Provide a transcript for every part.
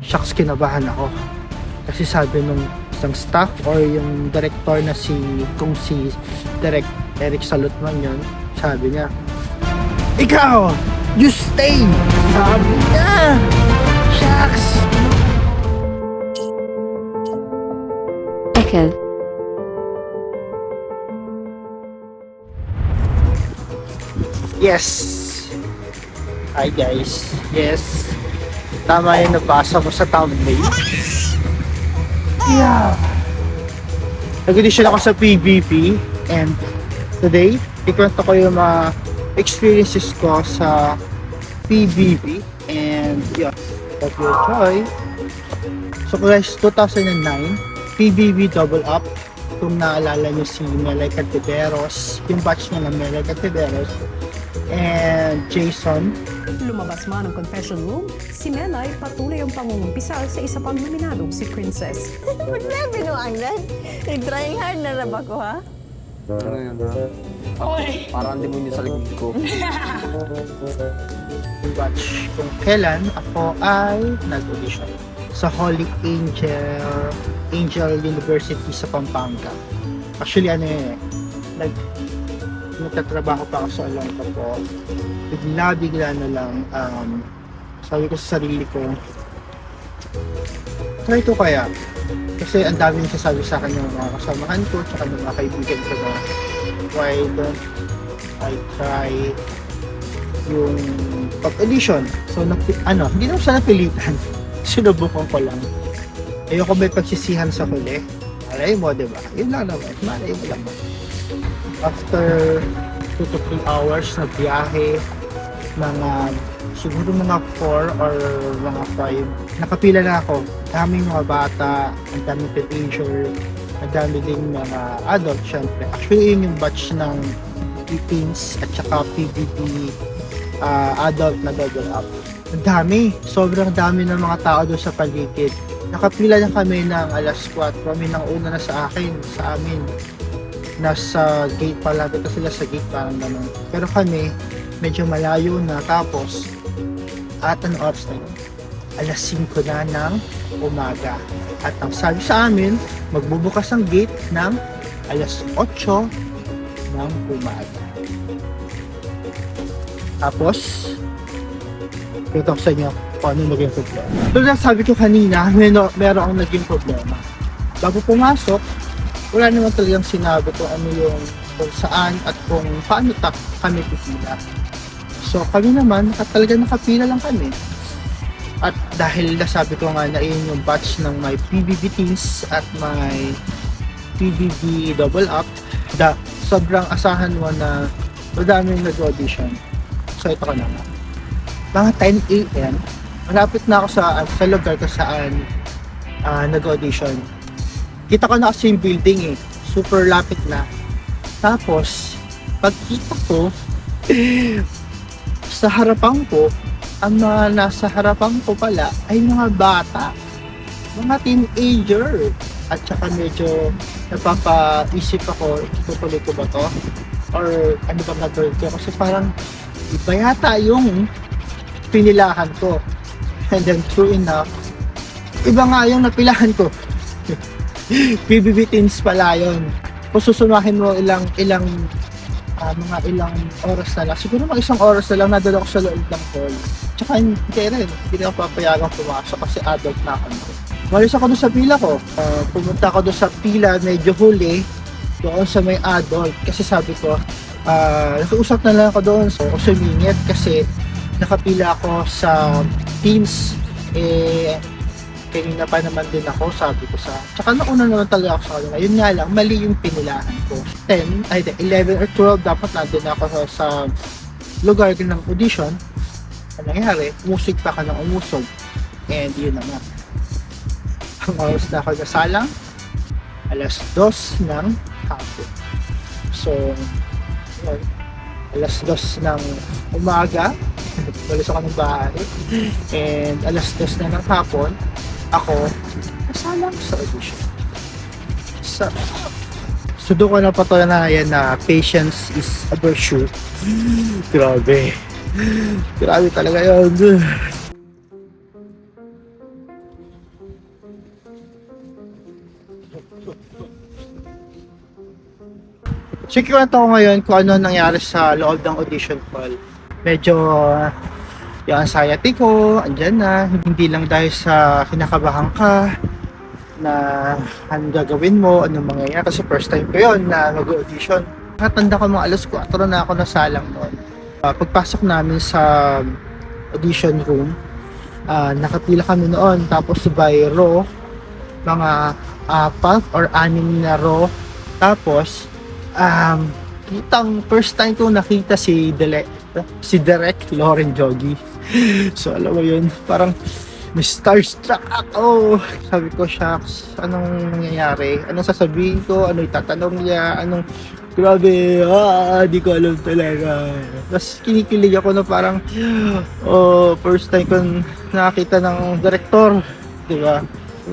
Shucks, kinabahan ako. Kasi sabi nung isang staff or yung director na si, kung si Direct Eric Salutman yun, sabi niya, Ikaw! You stay! Sabi niya! Shucks! Echo. Yes! Hi guys. Yes. Tama yung nabasa ko sa thumbnail. Yeah. Nag-audition ako sa PBP and today, ikwento ko yung mga experiences ko sa PBB and yeah, hope you enjoy. So guys, 2009, PBB Double Up. Kung naalala nyo si Melay Cantiveros, yung batch niya ng Melay Cantiveros and Jason. Lumabas man ang confession room, si Melay patuloy ang pangungumpisal sa isa pang nominadong si Princess. Ba't na binuangnan? Nag-trying hard na rab ako, ha? Ano yun, ha? Parang demonyo sa likod ko. watch kung kailan ako ay nag-audition sa Holy Angel Angel University sa Pampanga. Actually, ano yun eh, nag nagtatrabaho pa ako sa Olonga po. Bigla, bigla na lang, um, sabi ko sa sarili ko, try ko kaya. Kasi ang dami nagsasabi sa akin ng mga kasamahan ko, tsaka ng mga kaibigan ko na, why don't I try yung pag-audition. So, napi- ano, hindi naman siya napilitan. Sinubukan ko lang. Ayoko may pagsisihan sa huli. Malay mo, di ba? Yun lang naman. Malay mo lang. After 2 to 3 hours na biyahe, mga siguro mga 4 or mga 5, nakapila na ako. Daming mga bata, ang daming teenager, ang dami ding mga adult, syempre. Actually, yun yung batch ng teens at saka PBB ah, adult na double up. Ang dami. Sobrang dami ng mga tao doon sa paligid. Nakapila na kami ng alas 4. Kami nang una na sa akin, sa amin. Nasa gate pa lang. Ito sila sa gate parang ganun. Pero kami, medyo malayo na. Tapos, at ang oras na yun, alas 5 na ng umaga. At ang sabi sa amin, magbubukas ang gate ng alas 8 ng umaga. Tapos, ito sa inyo kung ano naging problema. Ng sabi ko kanina, may no, meron akong naging problema. Bago pumasok, wala naman talagang sinabi kung ano yung kung saan at kung paano ta kami pipila. So kami naman, at talaga nakapila lang kami. At dahil nasabi ko nga na yun yung batch ng my PBB teams at my PBB double up, da, sobrang asahan mo na madaming nag-audition. So ito ko naman. Mga 10 a.m. Malapit na ako sa, sa lugar kung saan ah, nag-audition. Kita ko na kasi yung building eh. Super lapit na. Tapos, pagkita ko, sa harapan ko, ang mga nasa harapan ko pala ay mga bata. Mga teenager. At saka medyo napapaisip ako, tutuloy ko ba to? Or ano ba gagawin ko? Kasi parang iba yata yung pinilahan ko. And then true enough, iba nga yung napilahan ko. PBB teams pala yun. Kung susumahin mo ilang ilang ah, mga ilang oras na lang, siguro mga isang oras na lang nadala ko sa loob ng hall. Tsaka hindi rin, hindi na papayagang pumasok kasi adult na ako. Malis ako doon sa pila ko. Ah, pumunta ako doon sa pila, medyo huli, doon sa may adult. Kasi sabi ko, ah nakiusap na lang ako doon. So, sumingit kasi nakapila ako sa teams. Eh, kanina pa naman din ako, sabi ko sa... Tsaka nauna naman talaga ako sa kanila. Yun nga lang, mali yung pinilahan ko. 10, ay di, 11 or 12, dapat nandun ako sa, sa lugar ng audition. Ang nangyari, umusig pa ka ng umusog. And yun naman. Ang oras na ako nasalang, alas 2 ng hapon. So, yun, alas 2 ng umaga, walis ako ng bahay. And alas 2 na ng hapon, ako, nasama ko sa audition. Sa, so doon ko na patunayan na patience is a virtue. Grabe. Grabe talaga yun. So, kikwento ko ngayon kung ano nangyari sa loob ng audition call. Medyo yung anxiety ko, andyan na. Hindi lang dahil sa kinakabahan ka na anong gagawin mo, anong mangyayari. Kasi first time ko yun na mag-audition. Nakatanda ko mga alas 4 na ako nasalang noon. Uh, pagpasok namin sa audition room, ah, nakapila kami noon. Tapos by row, mga apat or anim na row. Tapos, um, kitang first time ko nakita si Direk, si Direk Lauren Jogi. So, alam mo yun, parang may starstruck ako. Sabi ko, shucks, anong nangyayari? Anong sasabihin ko? Ano itatanong niya? Anong, grabe, ah, di ko alam talaga. Tapos kinikilig ako na parang, oh, first time ko nakakita ng director. Di ba?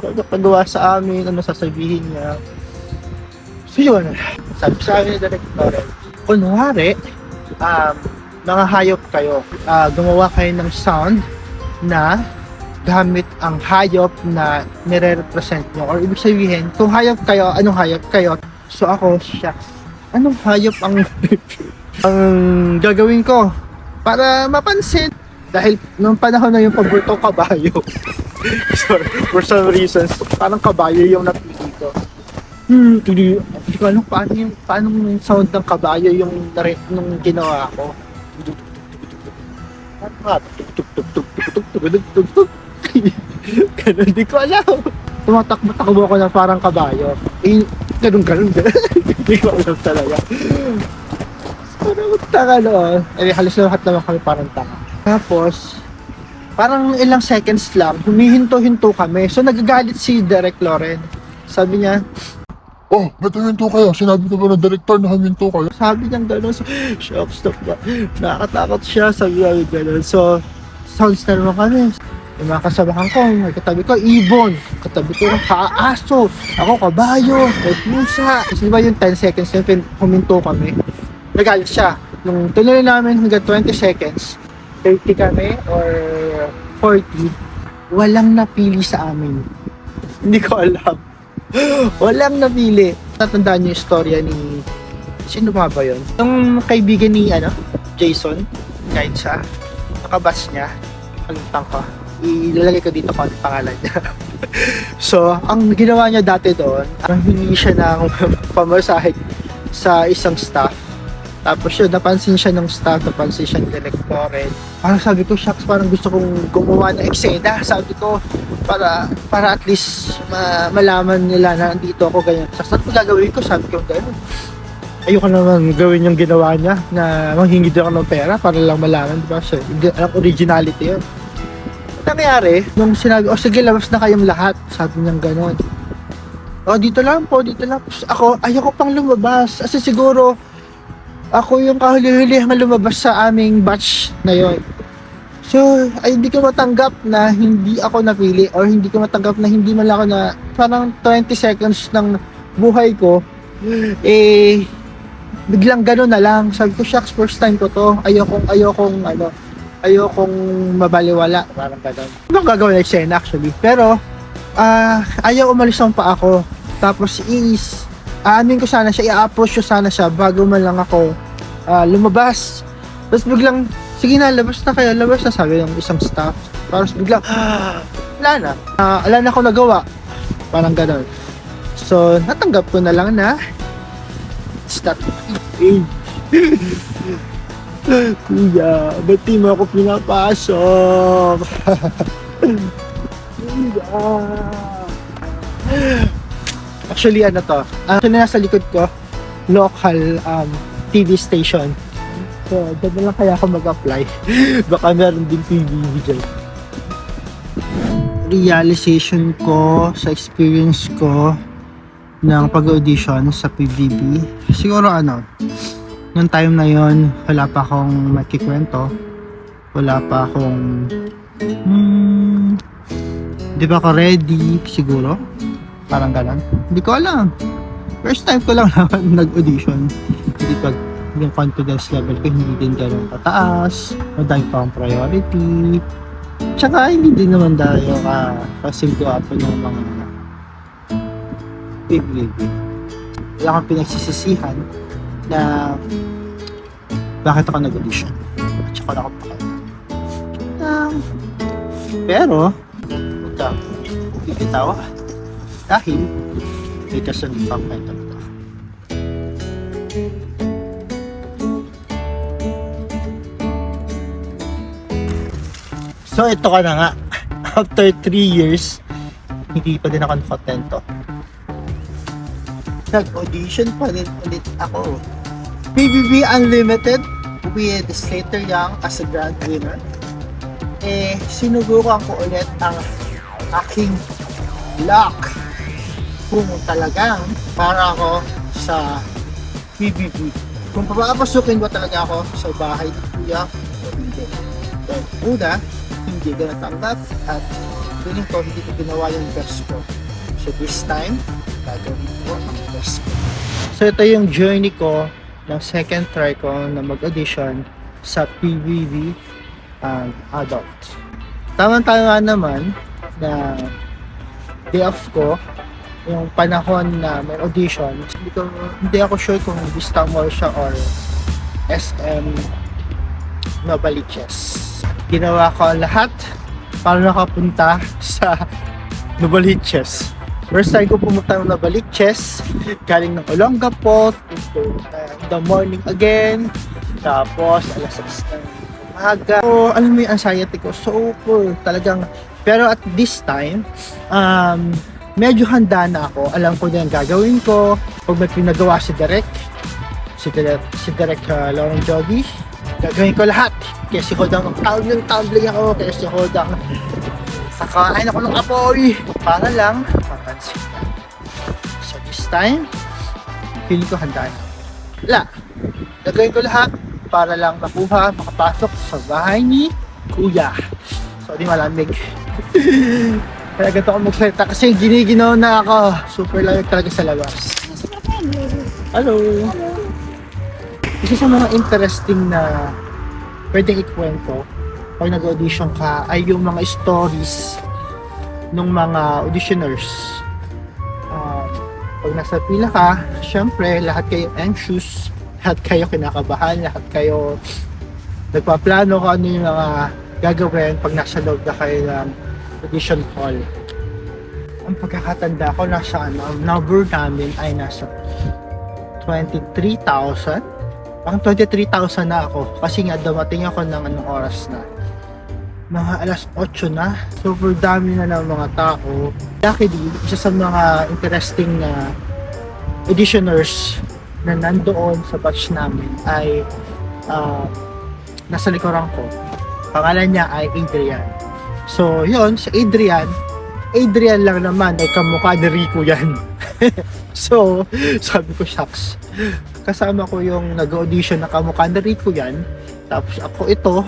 Ano pagawa sa amin? Ano sasabihin niya? So yun, sabi sa akin ni director, kunwari, um, mga hayop kayo, ah, gumawa kayo ng sound na gamit ang hayop na nire-represent nyo. Or ibig sabihin, kung hayop kayo, anong hayop kayo? So ako, shucks, anong hayop ang ang gagawin ko para mapansin? Dahil nung panahon na yung paborito kabayo. Sorry, for some reasons, parang kabayo yung napili ko. Hmm, hindi, ko alam paano yung, paano yung sound ng kabayo yung nung ginawa ko ganun, di ko alam. Tumatakbo-takbo ako ng parang kabayo. Eh, ganun, ganun. Hindi ko alam talaga. Parang tanga noon. Eh, halos lahat naman kami parang tanga. Tapos, parang ilang seconds lang, humihinto-hinto kami. So, nagagalit si Derek Loren. Sabi niya, Oh, ba't huminto kayo? Sinabi ko ba ng director na huminto kayo? sabi niya gano'n. So, shock, stop ba? Nakakatakot siya, sabi niya gano'n. So, sounds na naman kami. Yung mga kasabahan ko, may katabi ko, ibon. Katabi ko, kaaso. Ako, kabayo. May pusa. Kasi di ba yung 10 seconds na huminto kami? Nagalit siya. Nung tuloy namin hanggang 20 seconds, 30 kami or 40, walang napili sa amin. Hindi ko alam. Walang napili. Tatandaan niyo yung storya ni... Sino nga ba yun? Yung kaibigan ni, ano, Jason, kahit sa nakabas niya, kalimutan ko. Ilalagay ko dito kung ano pangalan niya. so, ang ginawa niya dati doon, ang hingi siya ng pamasahe sa isang staff. Tapos yun, napansin siya ng staff, napansin siya ng director. Parang sabi ko, shucks, parang gusto kong gumawa ng eksena. Sabi ko, para para at least ma- malaman nila na nandito ako ganyan. Sa ko gagawin ko, sabi ko gano'n. Ayoko naman gawin yung ginawa niya na manghingi din ako ng pera para lang malaman, di ba? Hindi- ang originality yun. Ang nangyari, nung sinabi, oh sige, labas na kayong lahat. Sabi niya gano'n. Oh, dito lang po, dito lang. Tapos Ako, ayoko pang lumabas. Kasi siguro, ako yung kahuli-huli ang lumabas sa aming batch na yon. So, ay hindi ko matanggap na hindi ako napili or hindi ko matanggap na hindi man ako na parang 20 seconds ng buhay ko eh biglang gano'n na lang. Sabi ko, shucks, first time ko to. Ayokong, ayokong, ano, ayokong mabaliwala. Parang gano'n. Ano gagawin ng eksena actually. Pero, ah ayaw umalis pa ako. Tapos, is, aanin ko sana siya, i-approach ko sana siya bago man lang ako ah, lumabas. Tapos biglang, sige na, labas na kayo, labas na, sabi ng isang staff. Tapos biglang, wala na. Ah, wala na ako nagawa. Parang gano'n. So, natanggap ko na lang na it's not. Kuya, ba't di mo ako pinapasok? Kuya. Actually, ano to? Actually, nasa likod ko, local um, TV station. So, dyan na lang kaya ako mag-apply. Baka meron din PBB dyan. Realization ko sa experience ko ng pag-audition sa PBB. Siguro ano, nung time na yon wala pa akong makikwento. Wala pa akong hmm, di ba ako ready siguro? Parang ganon. Hindi ko alam. First time ko lang naman nag-audition. Hindi pa yung confidence level ko hindi din ganun kataas. Madami pa akong priority. Tsaka hindi din naman dahil ka kasing gwapo ng mga PBB. Wala akong pinagsisisihan na bakit ako nag-audition. At saka wala akong pakialam. Um, pero, huwag kang bibitaw dahil may kasunod pang kwento So, ito ka na nga. After 3 years, hindi pa din ako nakontento. Nag-audition pa rin ulit ako. PBB Unlimited with Slater Young as a grand winner. Eh, sinubukan ko ulit ang aking luck kung talagang para ako sa PBB. Kung papapasukin ba talaga ako sa bahay ni Kuya o hindi. Dahil una, hindi ko natanggap at feeling ko hindi ko ginawa yung best ko. So this time, gagawin ko ang best ko. So ito yung journey ko ng second try ko na mag-audition sa PBB um, adult. Tama-tama naman na day off ko yung panahon na may audition, hindi, ko, hindi ako sure kung Vista Mall siya or SM Novaliches. Ginawa ko lahat para nakapunta sa Novaliches. First time ko pumunta ng Novaliches, galing ng Olongapo, to the morning again, tapos alas 6 ng umaga. So, alam mo yung anxiety ko, super talagang, pero at this time, um, medyo handa na ako. Alam ko na yung gagawin ko. Pag may pinagawa si Derek, si Derek, si Derek uh, Lauren Jogi, gagawin ko lahat. Kaya si Hodang, tumbling, tumbling ako. Kaya si Hodang, sakain ako ng apoy. Para lang, mapansin ka. So this time, feeling ko handa na. Wala. Gagawin ko lahat para lang makuha, makapasok sa bahay ni Kuya. So, di malamig. Kaya ganito ako magsalita kasi giniginaw na ako. Super lamig talaga sa labas. Hello. Isa sa mga interesting na pwedeng ikwento pag nag-audition ka ay yung mga stories ng mga auditioners. Ah, pag nasa pila ka, syempre lahat kayo anxious, lahat kayo kinakabahan, lahat kayo nagpaplano kung ano yung mga gagawin pag nasa loob na kayo ng audition hall. Ang pagkakatanda ko, nasa ano, number namin ay nasa 23,000. Pang 23,000 na ako. Kasi nga dumating ako ng anong oras na. Mga alas 8 na. Super dami na ng mga tao. Luckily, isa sa mga interesting na auditioners na nandoon sa batch namin ay ah, nasa likuran ko. Pangalan niya ay Adrian. So, yon sa Adrian, Adrian lang naman ay kamukha ni Rico yan. so, sabi ko, shucks. Kasama ko yung nag-audition na kamukha ni Rico yan. Tapos ako ito,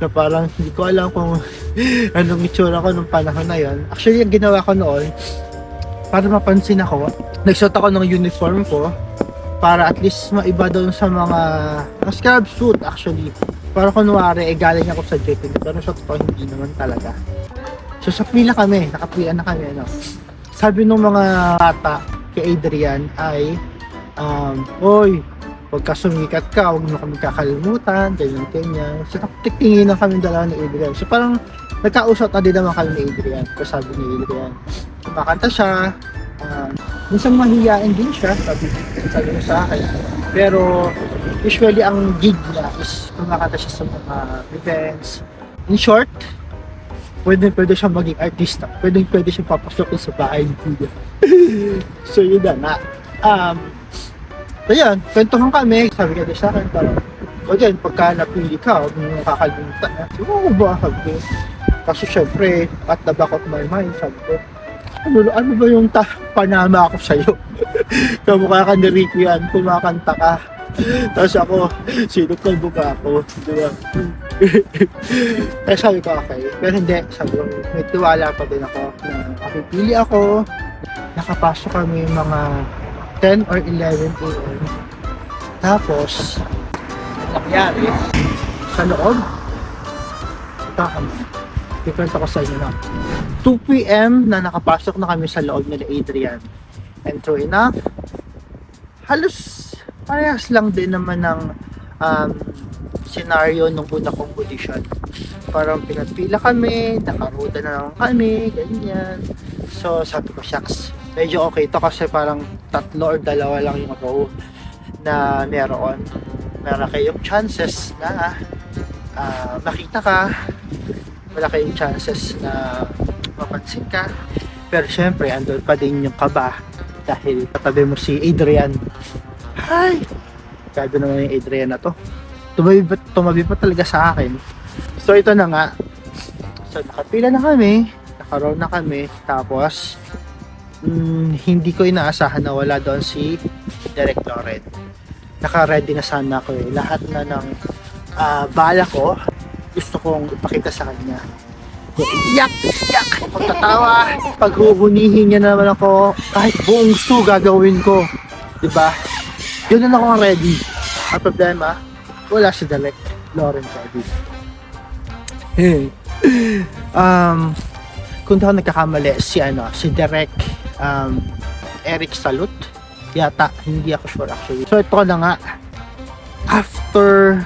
na parang hindi ko alam kung anong itsura ko nung panahon na yon. Actually, yung ginawa ko noon, para mapansin ako, nagsuot ako ng uniform ko para at least maiba doon sa mga mga scrub suit actually. Para kunwari, eh, galing ako sa JP. Pero sa totoo, hindi naman talaga. So sa pila kami, nakapila na kami, ano. Sabi ng mga bata kay Adrian ay, um, Oy, huwag ka sumikat ka, huwag mo kami kakalimutan, ganyan, ganyan. So nakatitingin na kami dalawa ni Adrian. So parang nagkausap na din naman kami ni Adrian. So sabi ni Adrian, kumakanta siya, um, minsan mahihain din siya, sabi, sabi sa akin. Pero usually ang gig niya is kumakanta siya sa mga events. In short, pwede pwede siya maging artista. Pwede pwede siya papasok sa bahay ni Kuya. so yun na nga. Um, so yun, kwentuhan kami. Sabi ka sa akin, parang, o dyan, pagka napili ka, mo kakalimutan. Siguro ko ba? Sabi ko. Kaso syempre, at the back of my mind, sabi ko, ano, ano ba yung ta panama ako sa'yo? Kamukha ka ni Ricky yan, kumakanta ka. Tapos ako, sinot na buka ako. Di ba? Kaya sabi ko, okay. Pero hindi, sabi ko, may tiwala pa din ako na makipili ako. Nakapasok kami mga 10 or 11 a.m. Tapos, ang nangyari, sa loob, ito kami. Ikwento ko sa inyo na. 2 p.m. na nakapasok na kami sa loob nila Adrian. And true enough, halos parehas lang din naman ng um, scenario nung una kong audition. Parang pinagpila kami, nakaruda na naman kami, ganyan. So sabi ko, shucks, medyo okay to kasi parang tatlo or dalawa lang yung row na meron. Meron kayong chances na ah, makita ka, wala kayong chances na mapansin ka. Pero syempre, andun pa din yung kaba dahil katabi mo si Adrian. Hi! Kado naman yung Adrian na to. Tumabi pa, tumabi pa talaga sa akin. So ito na nga. So nakapila na kami, nakaroon na kami, tapos mm, hindi ko inaasahan na wala doon si Derek Loren. Naka-ready na sana ako eh. Lahat na ng ah, bala ko, gusto kong ipakita sa kanya. Yak! Yak! Pagtatawa, paghuhunihin niya naman ako, kahit buong gusto gagawin ko. ba? Yun na ako ready. Ang problema, wala si Derek Lauren ready. um, kung ako nagkakamali, si ano, si Derek um, Eric Salut. Yata, hindi ako sure actually. So ito na nga, after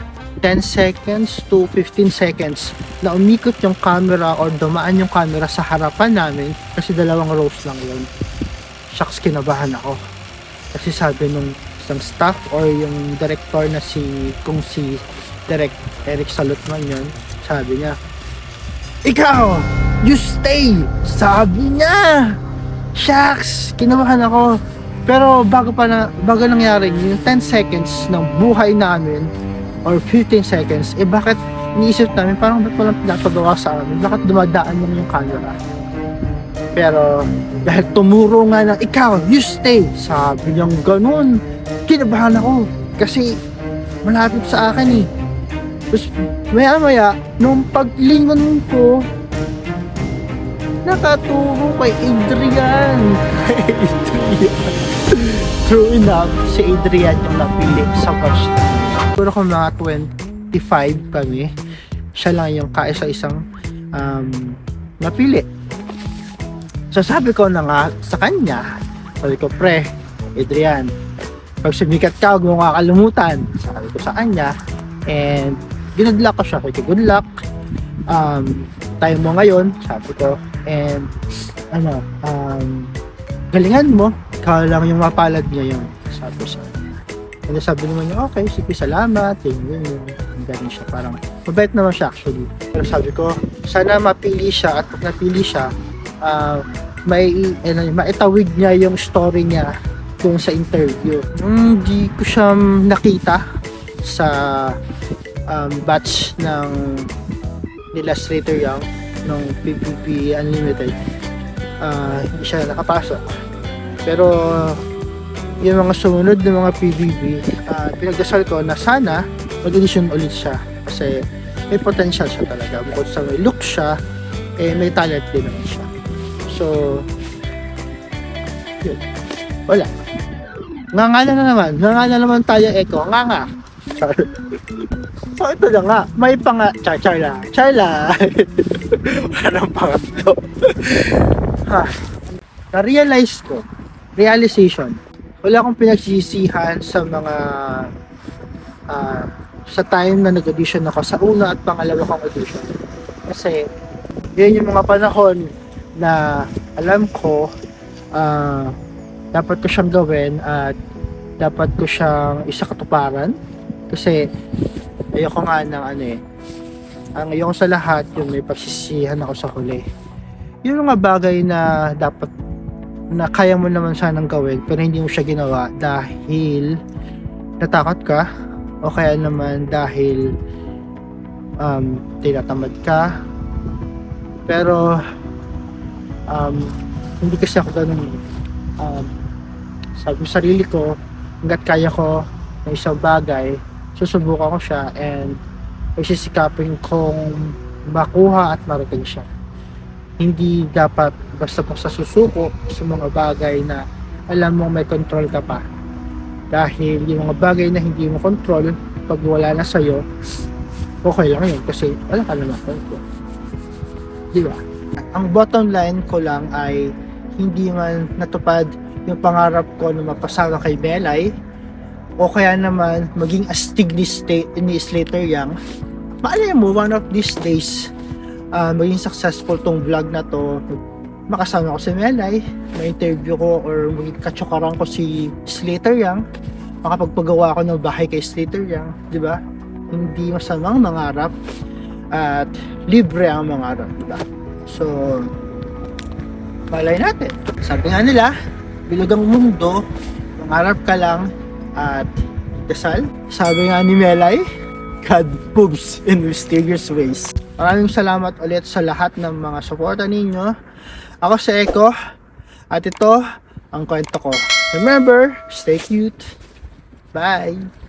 10 seconds to 15 seconds na umikot yung camera or dumaan yung camera sa harapan namin kasi dalawang rows lang yun. Shucks, kinabahan ako. Kasi sabi nung isang staff or yung director na si, kung si Direct Eric Salot man yun, sabi niya, Ikaw! You stay! Sabi niya! Shucks! Kinabahan ako. Pero bago pa na, bago nangyari yung 10 seconds ng buhay namin or 15 seconds, eh bakit iniisip namin parang ba't walang pinapagawa sa amin? Bakit dumadaan lang yung camera? Pero dahil tumuro nga ng ikaw, you stay. Sabi niyang ganun. Kinabahan ako. Kasi malapit sa akin eh. Tapos maya maya, nung paglingon ko, nakaturo kay Adrian. Kay Adrian. True enough, si Adrian yung napili sa namin. Siguro kung mga 25 kami, siya lang yung kaisa-isang um, napili. So sabi ko na nga sa kanya, sabi ko, pre, Adrian, pag sumikat ka, huwag mo kakalimutan. Sabi ko sa kanya, and good luck ko siya. Sabi good luck. Um, tayo mo ngayon, sabi ko, and ano, um, galingan mo, ikaw lang yung mapalad niya yun. Sabi ko sa kanya. And sabi naman niya, okay, sige, salamat, yun, yun, yun. Ang galing siya, parang, mabait naman siya actually. Pero sabi ko, sana mapili siya at pag napili siya, ah, may ano, maitawid niya yung story niya kung sa interview. Hindi ko siya nakita sa um, batch ng nila Slater Young ng PPP Unlimited. Ah, hindi siya nakapasok. Pero yung mga sumunod ng mga PBB, ah, pinagdasal ko na sana mag-audition ulit siya kasi may potential siya talaga. Bukod sa may look siya, eh may talent din naman siya. So, yun. Wala. Nga nga na naman. Nga nga na naman tayo, Eko. Nga nga. So, ito na nga. May panga... Char, char lang. Char lang. Wala nang pangatlo. ha. Na-realize ko. Realization. Wala akong pinagsisihan sa mga ah, sa time na nag-audition ako sa una at pangalawa kong audition. Kasi, yun yung mga panahon na alam ko ah, dapat ko siyang gawin at dapat ko siyang isa katuparan kasi ayoko nga ng ano eh. Ang ayoko sa lahat yung may pagsisihan ako sa huli. Yung mga bagay na dapat na kaya mo naman sanang gawin pero hindi mo siya ginawa dahil natakot ka o kaya naman dahil um, tinatamad ka. Pero um, hindi kasi ako ganun eh. um, sabi ko sa sarili ko hanggat kaya ko ng isang bagay susubukan ko siya and isisikapin kong makuha at marating siya. Hindi dapat basta basta susuko sa mga bagay na alam mo may control ka pa. Dahil yung mga bagay na hindi mo control pag wala na sa'yo okay lang yun kasi wala ka naman control. Di ba? ang bottom line ko lang ay hindi man natupad yung pangarap ko na mapasama kay Melay o kaya naman maging astig ni, Sta- ni Slater Young. Malay mo one of these days ah, maging successful tong vlog na to makasama ko si Melay ma-interview ko or maging katsukaran ko si Slater Young. Makapagpagawa ako ng bahay kay Slater Young di ba? Hindi masamang mangarap at libre ang mangarap di ba? So malay natin. Sabi nga nila bilog ang mundo mangarap ka lang at dasal sabi nga ni Melay God moves in mysterious ways. Maraming salamat ulit sa lahat ng mga suporta ninyo. Ako si Eko at ito ang kwento ko. Remember stay cute. Bye